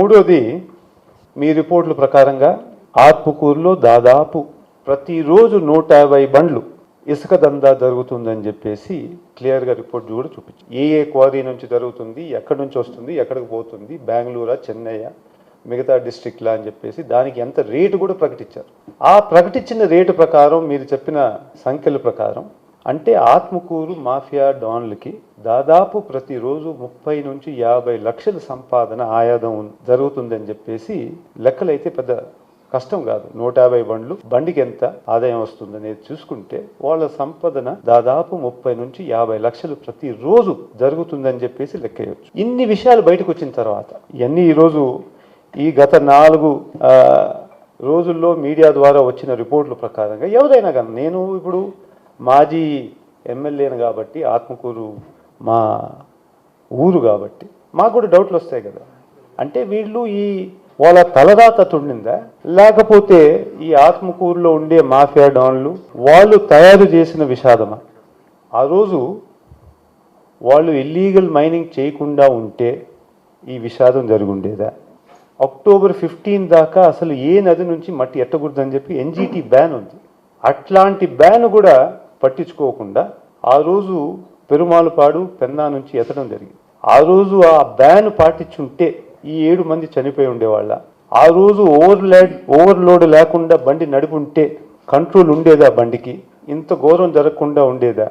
మూడోది మీ రిపోర్టుల ప్రకారంగా ఆర్పుకూరులో దాదాపు ప్రతిరోజు నూట యాభై బండ్లు ఇసుక దందా జరుగుతుందని చెప్పేసి క్లియర్గా రిపోర్ట్ కూడా చూపించి ఏ ఏ క్వారీ నుంచి జరుగుతుంది ఎక్కడి నుంచి వస్తుంది ఎక్కడికి పోతుంది బెంగళూరా చెన్నయ్య మిగతా డిస్ట్రిక్ట్లా అని చెప్పేసి దానికి ఎంత రేటు కూడా ప్రకటించారు. ఆ ప్రకటించిన రేటు ప్రకారం మీరు చెప్పిన సంఖ్యల ప్రకారం అంటే ఆత్మకూరు మాఫియా డాన్లకి దాదాపు ప్రతిరోజు ముప్పై నుంచి యాభై లక్షల సంపాదన ఆయాదం జరుగుతుందని చెప్పేసి లెక్కలైతే పెద్ద కష్టం కాదు. నూట యాభై బండ్లు బండికి ఎంత ఆదాయం వస్తుంది అనేది చూసుకుంటే వాళ్ళ సంపదన దాదాపు ముప్పై నుంచి యాభై లక్షలు ప్రతిరోజు జరుగుతుందని చెప్పేసి లెక్కేయచ్చు. ఇన్ని విషయాలు బయటకు వచ్చిన తర్వాత ఇవన్నీ ఈరోజు ఈ గత నాలుగు రోజుల్లో మీడియా ద్వారా వచ్చిన రిపోర్టుల ప్రకారంగా ఎవరైనా కానీ నేను ఇప్పుడు మాజీ ఎమ్మెల్యేను కాబట్టి ఆత్మకూరు మా ఊరు కాబట్టి మాకు కూడా డౌట్లు వస్తాయి కదా. అంటే వీళ్ళు ఈ వాళ్ళ తలదాత తుండిందా? లేకపోతే ఈ ఆత్మకూరులో ఉండే మాఫియా డాన్లు వాళ్ళు తయారు చేసిన విషాదమా? ఆ రోజు వాళ్ళు ఇల్లీగల్ మైనింగ్ చేయకుండా ఉంటే ఈ విషాదం జరుగుండేదా? అక్టోబర్ ఫిఫ్టీన్ దాకా అసలు ఏ నది నుంచి మట్టి ఎట్టకూడదని చెప్పి ఎన్జీటీ బ్యాన్ ఉంది. అట్లాంటి బ్యాన్ కూడా పట్టించుకోకుండా ఆ రోజు పెరుమాళపాడు పెన్నా నుంచి ఎత్తడం జరిగింది. ఆ రోజు ఆ బ్యాన్ పాటించుంటే ఈ ఏడు మంది చనిపోయి ఉండేవాళ్ళ. ఆ రోజు ఓవర్లాడ్ ఓవర్లోడ్ లేకుండా బండి నడుపుంటే కంట్రోల్ ఉండేదా బండికి? ఇంత ఘోరం జరగకుండా ఉండేదా?